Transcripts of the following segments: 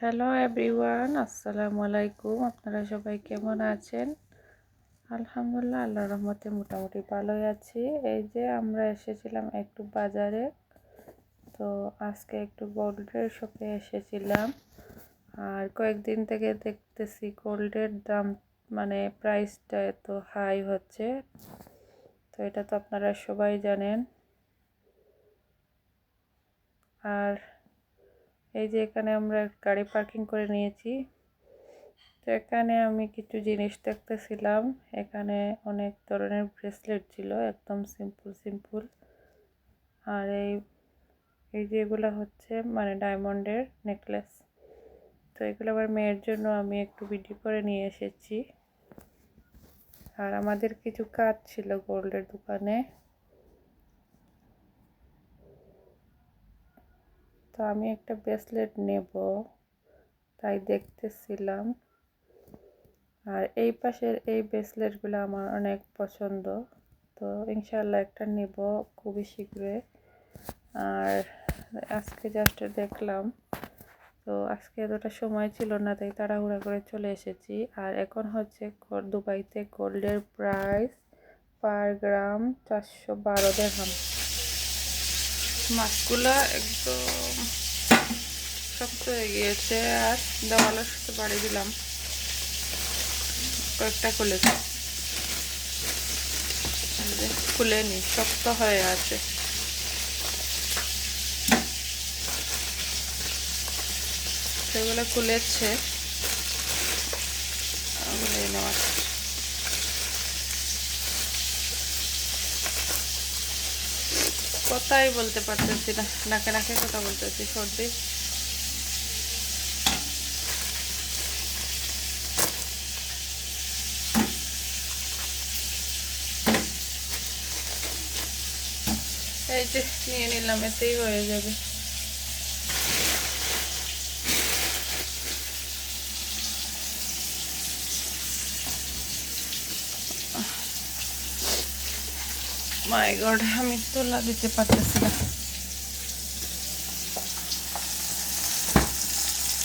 Hello everyone আসসালামু আলাইকুম আপনারা সবাই কেমন আছেন আলহামদুলিল্লাহ আল্লাহ রহমতে মোটামুটি ভালোই আছি এই যে আমরা এসেছিলাম একটু বাজারে তো আজকে একটু গোল্ডের শপে এসেছিলাম আর কয়েকদিন থেকে দেখতেছি গোল্ডের দাম মানে প্রাইসটা এত হাই হচ্ছে তো এটা তো আপনারা সবাই জানেন আর এই যে এখানে আমরা গাড়ি পার্কিং করে নিয়েছি। তো এখানে আমি কিছু জিনিস দেখতেছিলাম। এখানে অনেক ধরনের ব্রেসলেট ছিল, একদম সিম্পল সিম্পল। আর এই এই যে এগুলো হচ্ছে মানে ডায়মন্ডের নেকলেস। তো এগুলো আবার মেয়ের জন্য আমি একটু ভিডিও করে নিয়ে এসেছি। আর আমাদের কিছু কাজ ছিল গোল্ডের দোকানে। তো আমি একটা ব্রেসলেট নেব। তাই দেখতেছিলাম। আর এই পাশের এই ব্রেসলেটগুলো আমার অনেক পছন্দ। তো ইনশাল্লাহ একটা নেব খুবই শীঘ্রই। আর আজকে জাস্ট দেখলাম। তো আজকে এতটা সময় ছিল না, তাই তাড়াহুড়া করে চলে এসেছি। আর এখন হচ্ছে দুবাইতে গোল্ডের প্রাইস পার গ্রাম চারশো বারো দেড়হাম মাছগুলো একদম শক্ত হয়ে গিয়েছে আর দেওয়ালের সাথে বাড়ি দিলাম। কয়েকটা খুলেছে খুলেনি শক্ত হয়ে আছে। সেগুলো খুলেছে। নেওয়া কথাই বলতে পারতেছি না। নাকে নাকে কথা বলতেছি, সর্দি। এই যে, নিয়ে নিলাম, এতেই হয়ে যাবে। মাই গড, আমি তোলা দিতে পারতেছি না।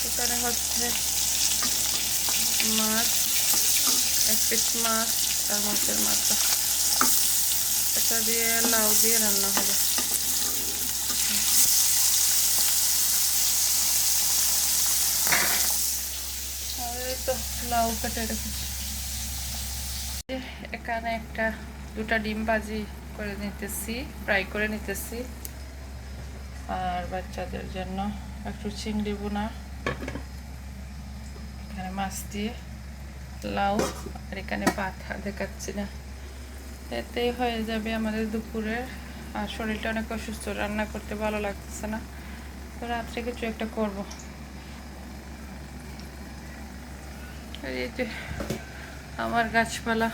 এখানে হচ্ছে মাছ, এক পিস মাছ আর মাছের মাথা। এটা দিয়ে লাউ দিয়ে রান্না হবে। তো লাউ কেটে এখানে একটা, দুটা ডিম ভাজি করে নিতেছি ফ্রাই করে নিতেছি। আর বাচ্চাদের জন্য একটু চিংড়ি বোনা এখানে মাছ দিয়ে, লাউ, আর এখানে পাথা দেখাচ্ছি না। এতেই হয়ে যাবে আমাদের দুপুরের আর শরীরটা অনেক অসুস্থ, রান্না করতে ভালো লাগতেছে না। তো রাত্রে কিছু একটা করব। এই যে, আমার গাছপালা।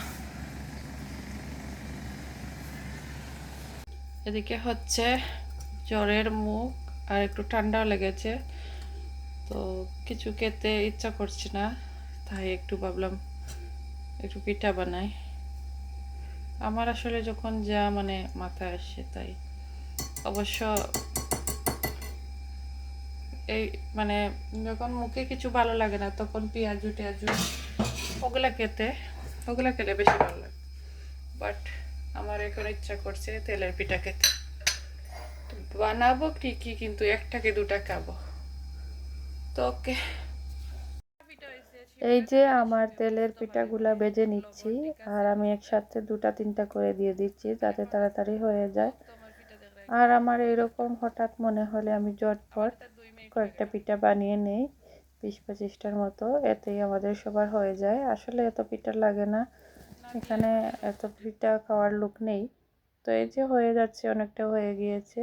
এদিকে হচ্ছে জ্বরের মুখ আর একটু ঠান্ডাও লেগেছে। তো কিছু খেতে ইচ্ছা করছে না, তাই একটু ভাবলাম একটু পিঠা বানাই। আমার আসলে যখন যা মানে মাথায় আসে তাই। অবশ্য এই মানে যখন মুখে কিছু ভালো লাগে না, তখন পেঁয়াজু টেয়াজু ওগুলা খেতে, ওগুলা খেলে বেশি ভালো লাগে। বাট আমার এখন ইচ্ছা করছে তেলের পিঠা খেতে। বানাবো ঠিকই কিন্তু একটাকে দুটা খাব। তো ওকে। এই যে আমার তেলের পিঠাগুলা বেজে নিচ্ছি, আর আমি একসাথে দুটা তিনটা করে দিয়ে দিচ্ছি যাতে তাড়াতাড়ি হয়ে যায়। আর আমার এরকম হঠাৎ মনে হলে আমি জটপট কয়েকটা পিঠা বানিয়ে নেই, বিশ পঁচিশটার মতো, এতেই আমাদের সবার হয়ে যায়। আসলে এত পিঠা লাগে না এখানে এত ভিড়টা খাওয়ার লোক নেই। তো এই যে হয়ে যাচ্ছে অনেকটা হয়ে গিয়েছে।